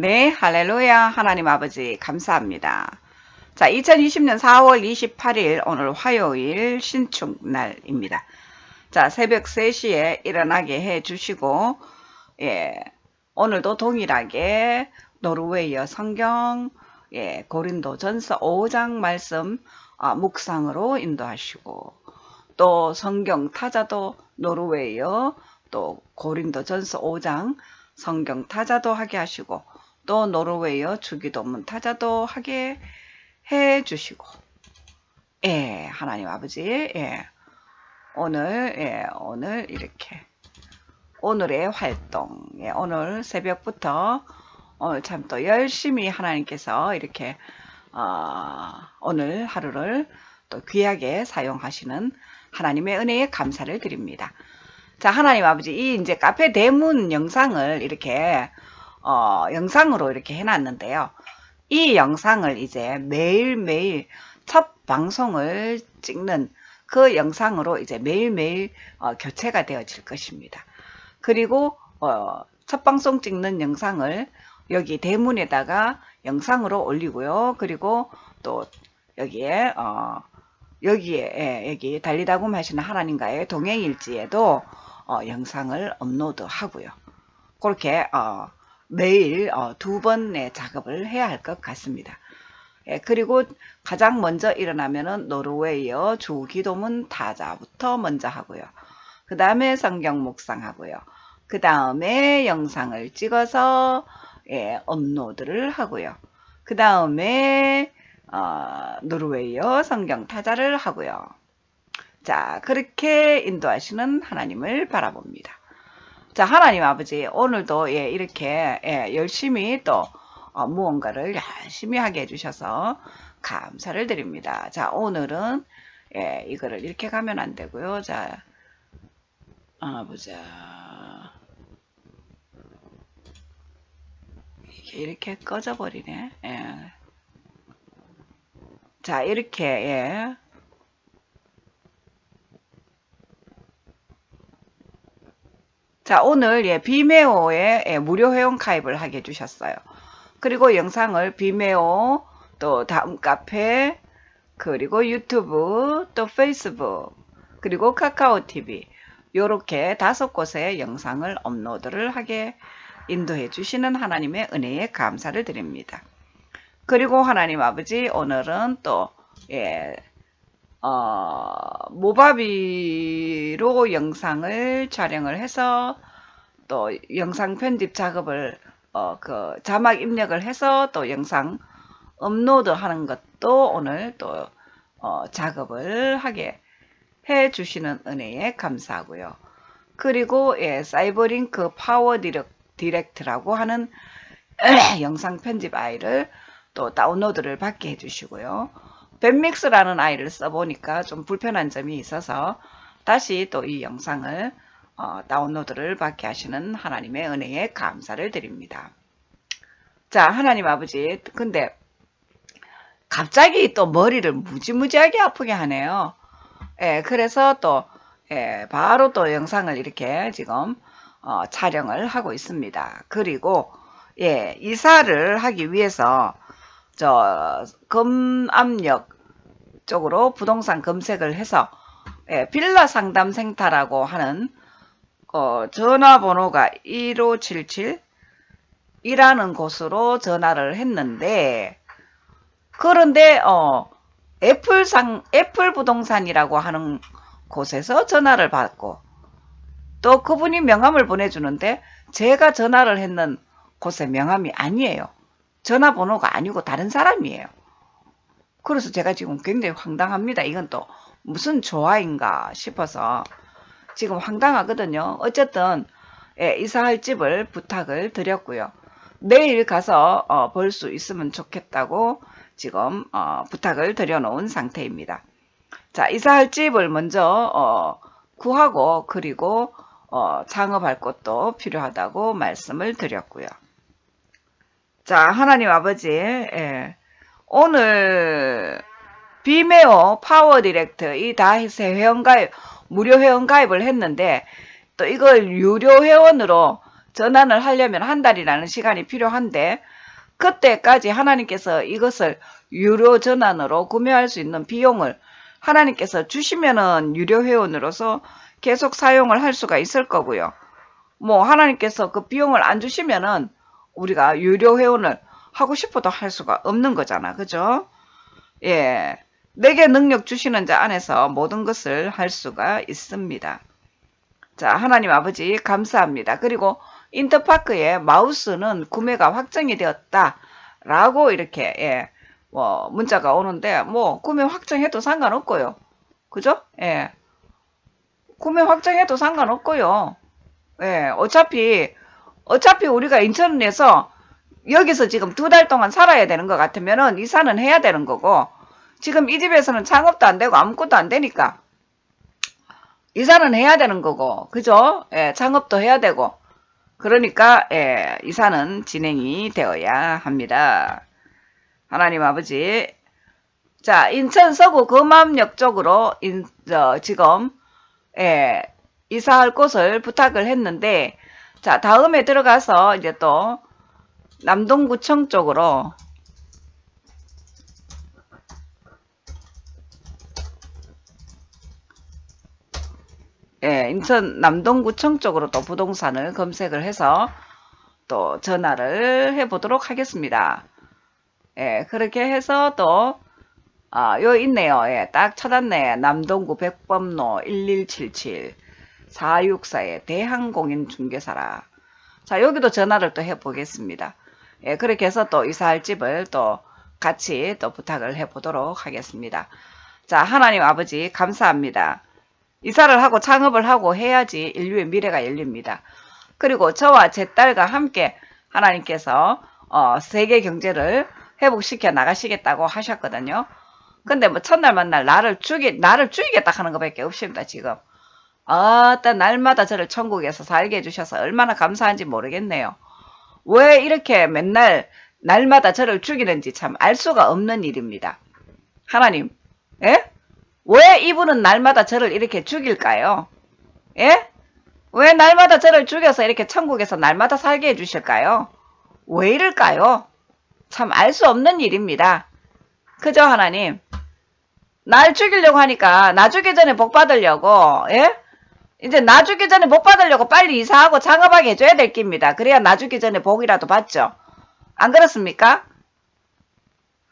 네, 할렐루야. 하나님 아버지, 감사합니다. 자, 2020년 4월 28일, 오늘 화요일 신축날입니다. 자, 새벽 3시에 일어나게 해 주시고, 예, 오늘도 동일하게 노르웨이어 성경, 예, 고린도 전서 5장 말씀, 아, 묵상으로 인도하시고, 또 성경 타자도 노르웨이어, 또 고린도 전서 5장 성경 타자도 하게 하시고, 또 노르웨이어 주기도문 타자도 하게 해 주시고. 예 하나님 아버지 예. 오늘 예 오늘 이렇게. 오늘의 활동 예 오늘 새벽부터 오늘 참 또 열심히 하나님께서 이렇게 어, 오늘 하루를 또 귀하게 사용하시는 하나님의 은혜에 감사를 드립니다. 자 하나님 아버지 이 이제 카페 대문 영상을 이렇게 어, 영상으로 이렇게 해놨는데요. 이 영상을 이제 매일매일 첫 방송을 찍는 그 영상으로 이제 매일매일 어, 교체가 되어질 것입니다. 그리고 어, 첫 방송 찍는 영상을 여기 대문에다가 영상으로 올리고요. 그리고 또 여기에 어, 여기에 예, 여기 달리다금 하시는 하나님과의 동행일지에도 어, 영상을 업로드 하고요. 그렇게 어, 매일 어, 두 번의 작업을 해야 할 것 같습니다. 예, 그리고 가장 먼저 일어나면은 노르웨이어 주기도문 타자부터 먼저 하고요. 그 다음에 성경 묵상하고요. 그 다음에 영상을 찍어서 예, 업로드를 하고요. 그 다음에 어, 노르웨이어 성경 타자를 하고요. 자, 그렇게 인도하시는 하나님을 바라봅니다. 자, 하나님 아버지, 오늘도 예, 이렇게 예, 열심히 또 어, 무언가를 열심히 하게 해주셔서 감사를 드립니다. 자, 오늘은 예, 이거를 이렇게 가면 안 되고요. 자, 아, 보자. 이게 이렇게 꺼져버리네. 예. 자, 이렇게, 예. 자, 오늘 예, 비메오에 예, 무료 회원 가입을 하게 해주셨어요. 그리고 영상을 비메오, 또 다음 카페, 그리고 유튜브, 또 페이스북, 그리고 카카오 TV, 요렇게 다섯 곳에 영상을 업로드를 하게 인도해 주시는 하나님의 은혜에 감사를 드립니다. 그리고 하나님 아버지, 오늘은 또, 예, 어, 모바비로 영상을 촬영을 해서 또 영상 편집 작업을 어, 그 자막 입력을 해서 또 영상 업로드 하는 것도 오늘 또 어, 작업을 하게 해 주시는 은혜에 감사하고요. 그리고 예, 사이버링크 파워 디렉트라고 하는 영상 편집 아이를 또 다운로드를 받게 해 주시고요. 밴믹스라는 아이를 써보니까 좀 불편한 점이 있어서 다시 또 이 영상을 어, 다운로드를 받게 하시는 하나님의 은혜에 감사를 드립니다. 자, 하나님 아버지, 근데 갑자기 또 머리를 무지무지하게 아프게 하네요. 예, 그래서 또, 예, 바로 또 영상을 이렇게 지금, 어, 촬영을 하고 있습니다. 그리고, 예, 이사를 하기 위해서 저 검압력 쪽으로 부동산 검색을 해서 예, 빌라 상담 생타라고 하는 어, 전화번호가 1577 이라는 곳으로 전화를 했는데 그런데 어, 애플상 애플 부동산이라고 하는 곳에서 전화를 받고 또 그분이 명함을 보내주는데 제가 전화를 했는 곳의 명함이 아니에요. 전화번호가 아니고 다른 사람이에요. 그래서 제가 지금 굉장히 황당합니다. 이건 또 무슨 조화인가 싶어서 지금 황당하거든요. 어쨌든 예, 이사할 집을 부탁을 드렸고요. 내일 가서 어, 볼 수 있으면 좋겠다고 지금 어, 부탁을 드려놓은 상태입니다. 자, 이사할 집을 먼저 어, 구하고 그리고 어, 창업할 것도 필요하다고 말씀을 드렸고요. 자, 하나님 아버지, 예. 오늘 비메오 파워 디렉트 이 다세 회원 가입 무료 회원 가입을 했는데 또 이걸 유료 회원으로 전환을 하려면 한 달이라는 시간이 필요한데 그때까지 하나님께서 이것을 유료 전환으로 구매할 수 있는 비용을 하나님께서 주시면은 유료 회원으로서 계속 사용을 할 수가 있을 거고요. 뭐 하나님께서 그 비용을 안 주시면은 우리가 유료 회원을 하고 싶어도 할 수가 없는 거잖아. 그죠? 예. 내게 능력 주시는 자 안에서 모든 것을 할 수가 있습니다. 자, 하나님 아버지 감사합니다. 그리고 인터파크의 마우스는 구매가 확정이 되었다. 라고 이렇게 예, 뭐 문자가 오는데 뭐 구매 확정해도 상관없고요. 그죠? 예. 구매 확정해도 상관없고요. 예, 어차피 어차피 우리가 인천에서 여기서 지금 두 달 동안 살아야 되는 것 같으면은 이사는 해야 되는 거고 지금 이 집에서는 창업도 안 되고 아무것도 안 되니까 이사는 해야 되는 거고 그죠? 예, 창업도 해야 되고 그러니까 예, 이사는 진행이 되어야 합니다. 하나님 아버지 자 인천 서구 금암역 쪽으로 인, 저, 지금 예, 이사할 곳을 부탁을 했는데 자 다음에 들어가서 이제 또 남동구청 쪽으로 예, 인천 남동구청 쪽으로 또 부동산을 검색을 해서 또 전화를 해 보도록 하겠습니다. 예, 그렇게 해서 또, 아, 요 있네요. 예, 딱 찾았네. 남동구 백범로 1177 464의 대한공인 중개사라. 자, 여기도 전화를 또 해보겠습니다. 예, 그렇게 해서 또 이사할 집을 또 같이 또 부탁을 해보도록 하겠습니다. 자, 하나님 아버지 감사합니다. 이사를 하고 창업을 하고 해야지 인류의 미래가 열립니다. 그리고 저와 제 딸과 함께 하나님께서 어, 세계 경제를 회복시켜 나가시겠다고 하셨거든요. 근데 뭐 첫날 만날 나를 죽이 나를 죽이겠다 하는 것밖에 없습니다 지금. 아따 날마다 저를 천국에서 살게 해주셔서 얼마나 감사한지 모르겠네요. 왜 이렇게 맨날 날마다 저를 죽이는지 참 알 수가 없는 일입니다. 하나님, 예? 왜 이분은 날마다 저를 이렇게 죽일까요? 예? 왜 날마다 저를 죽여서 이렇게 천국에서 날마다 살게 해주실까요? 왜 이럴까요? 참 알 수 없는 일입니다. 그죠, 하나님? 날 죽이려고 하니까 나 죽기 전에 복 받으려고, 예? 이제 나 죽기 전에 복 받으려고 빨리 이사하고 창업하게 해줘야 될 깁니다. 그래야 나 죽기 전에 복이라도 받죠. 안 그렇습니까?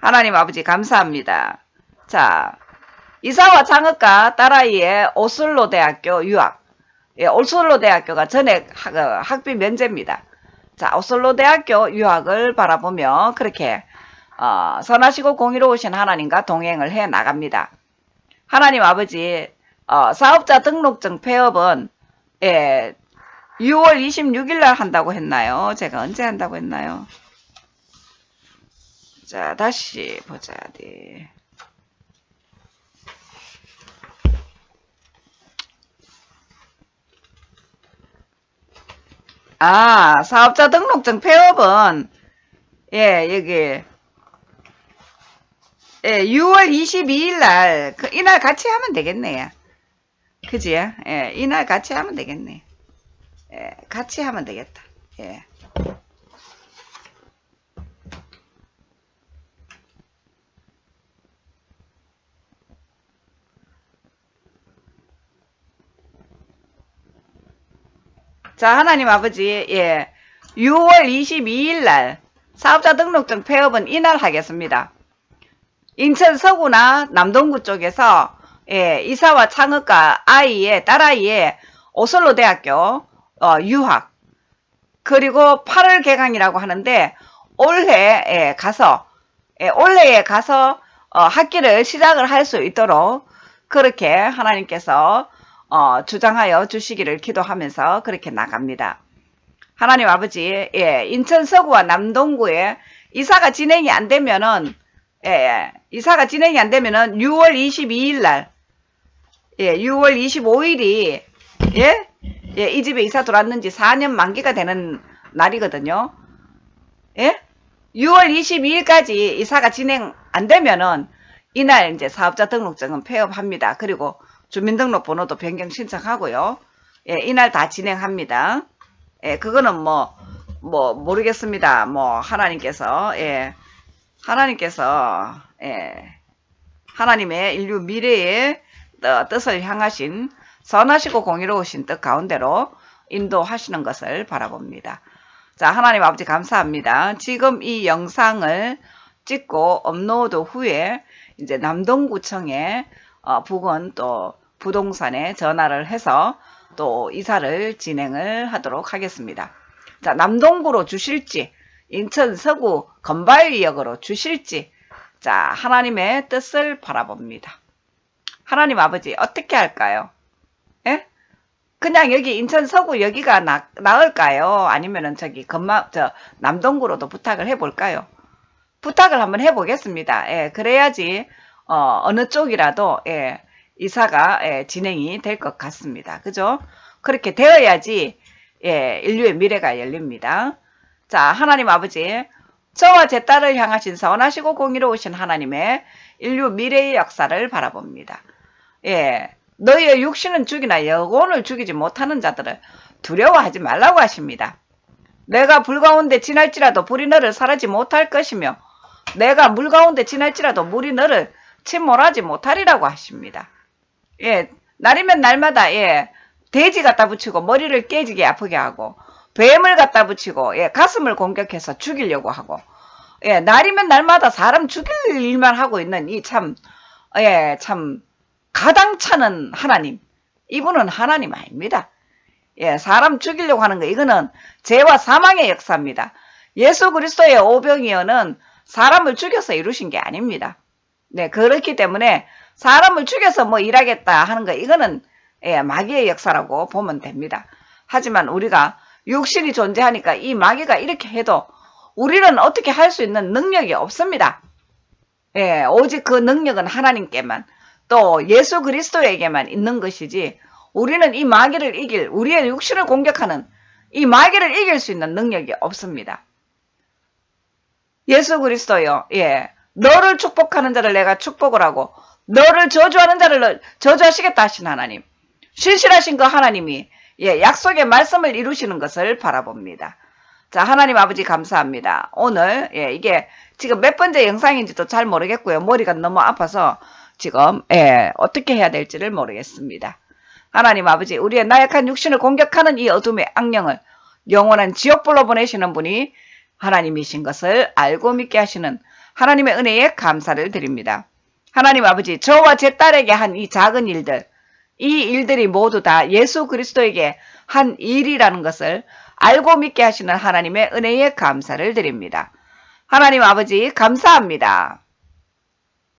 하나님 아버지 감사합니다. 자, 이사와 창업가 딸아이의 오슬로 대학교 유학. 예, 오슬로 대학교가 전액 학, 어, 학비 면제입니다. 자, 오슬로 대학교 유학을 바라보며 그렇게 어, 선하시고 공의로우신 하나님과 동행을 해 나갑니다. 하나님 아버지 어, 사업자 등록증 폐업은 예, 6월 26일 날 한다고 했나요? 제가 언제 한다고 했나요? 자, 다시 보자. 네. 아, 사업자 등록증 폐업은 예, 여기 예, 6월 22일 날, 그, 이날 같이 하면 되겠네요. 그지? 예, 이날 같이 하면 되겠네. 예, 같이 하면 되겠다. 예. 자, 하나님 아버지, 예. 6월 22일 날 사업자 등록증 폐업은 이날 하겠습니다. 인천 서구나 남동구 쪽에서 예, 이사와 창업가 아이의 딸아이의 오슬로 대학교 어, 유학 그리고 8월 개강이라고 하는데 올해 예, 가서 예, 올해에 가서 어, 학기를 시작을 할 수 있도록 그렇게 하나님께서 어, 주장하여 주시기를 기도하면서 그렇게 나갑니다. 하나님 아버지, 예, 인천 서구와 남동구에 이사가 진행이 안 되면은, 예, 예, 이사가 진행이 안 되면은 6월 22일 날, 예, 6월 25일이, 예, 예, 이 집에 이사 들어왔는지 4년 만기가 되는 날이거든요. 예? 6월 22일까지 이사가 진행 안 되면은 이날 이제 사업자 등록증은 폐업합니다. 그리고 주민등록번호도 변경 신청하고요. 예, 이날 다 진행합니다. 예, 그거는 뭐, 뭐, 모르겠습니다. 뭐, 하나님께서, 예, 하나님께서, 예, 하나님의 인류 미래의 어, 뜻을 향하신 선하시고 공의로우신 뜻 가운데로 인도하시는 것을 바라봅니다. 자, 하나님 아버지 감사합니다. 지금 이 영상을 찍고 업로드 후에 이제 남동구청에 어, 부근 또 부동산에 전화를 해서 또 이사를 진행을 하도록 하겠습니다. 자, 남동구로 주실지, 인천 서구 건바위역으로 주실지, 자, 하나님의 뜻을 바라봅니다. 하나님 아버지, 어떻게 할까요? 예? 그냥 여기 인천 서구 여기가 나, 나을까요? 아니면은 저기 건마, 저, 남동구로도 부탁을 해볼까요? 부탁을 한번 해보겠습니다. 예, 그래야지, 어, 어느 쪽이라도, 예, 이사가, 예, 진행이 될 것 같습니다. 그죠? 그렇게 되어야지, 예, 인류의 미래가 열립니다. 자, 하나님 아버지, 저와 제 딸을 향하신 선하시고 공의로우신 하나님의 인류 미래의 역사를 바라봅니다. 예, 너희의 육신은 죽이나 영혼을 죽이지 못하는 자들을 두려워하지 말라고 하십니다. 내가 불 가운데 지날지라도 불이 너를 사르지 못할 것이며 내가 물 가운데 지날지라도 물이 너를 침몰하지 못하리라고 하십니다. 예, 날이면 날마다 예, 돼지 갖다 붙이고 머리를 깨지게 아프게 하고 뱀을 갖다 붙이고 예, 가슴을 공격해서 죽이려고 하고 예, 날이면 날마다 사람 죽일 일만 하고 있는 이 참 예, 참 가당차는 하나님. 이분은 하나님 아닙니다. 예, 사람 죽이려고 하는 거 이거는 죄와 사망의 역사입니다. 예수 그리스도의 오병이어는 사람을 죽여서 이루신 게 아닙니다. 네, 그렇기 때문에 사람을 죽여서 뭐 일하겠다 하는 거 이거는 예, 마귀의 역사라고 보면 됩니다. 하지만 우리가 육신이 존재하니까 이 마귀가 이렇게 해도 우리는 어떻게 할 수 있는 능력이 없습니다. 예, 오직 그 능력은 하나님께만 또 예수 그리스도에게만 있는 것이지 우리는 이 마귀를 이길 우리의 육신을 공격하는 이 마귀를 이길 수 있는 능력이 없습니다. 예수 그리스도요. 예. 너를 축복하는 자를 내가 축복을 하고 너를 저주하는 자를 저주하시겠다 하신 하나님. 신실하신 그 하나님이 예, 약속의 말씀을 이루시는 것을 바라봅니다. 자, 하나님 아버지 감사합니다. 오늘 예, 이게 지금 몇 번째 영상인지도 잘 모르겠고요. 머리가 너무 아파서 지금 예, 어떻게 해야 될지를 모르겠습니다. 하나님 아버지 우리의 나약한 육신을 공격하는 이 어둠의 악령을 영원한 지옥불로 보내시는 분이 하나님이신 것을 알고 믿게 하시는 하나님의 은혜에 감사를 드립니다. 하나님 아버지 저와 제 딸에게 한 이 작은 일들 이 일들이 모두 다 예수 그리스도에게 한 일이라는 것을 알고 믿게 하시는 하나님의 은혜에 감사를 드립니다. 하나님 아버지 감사합니다.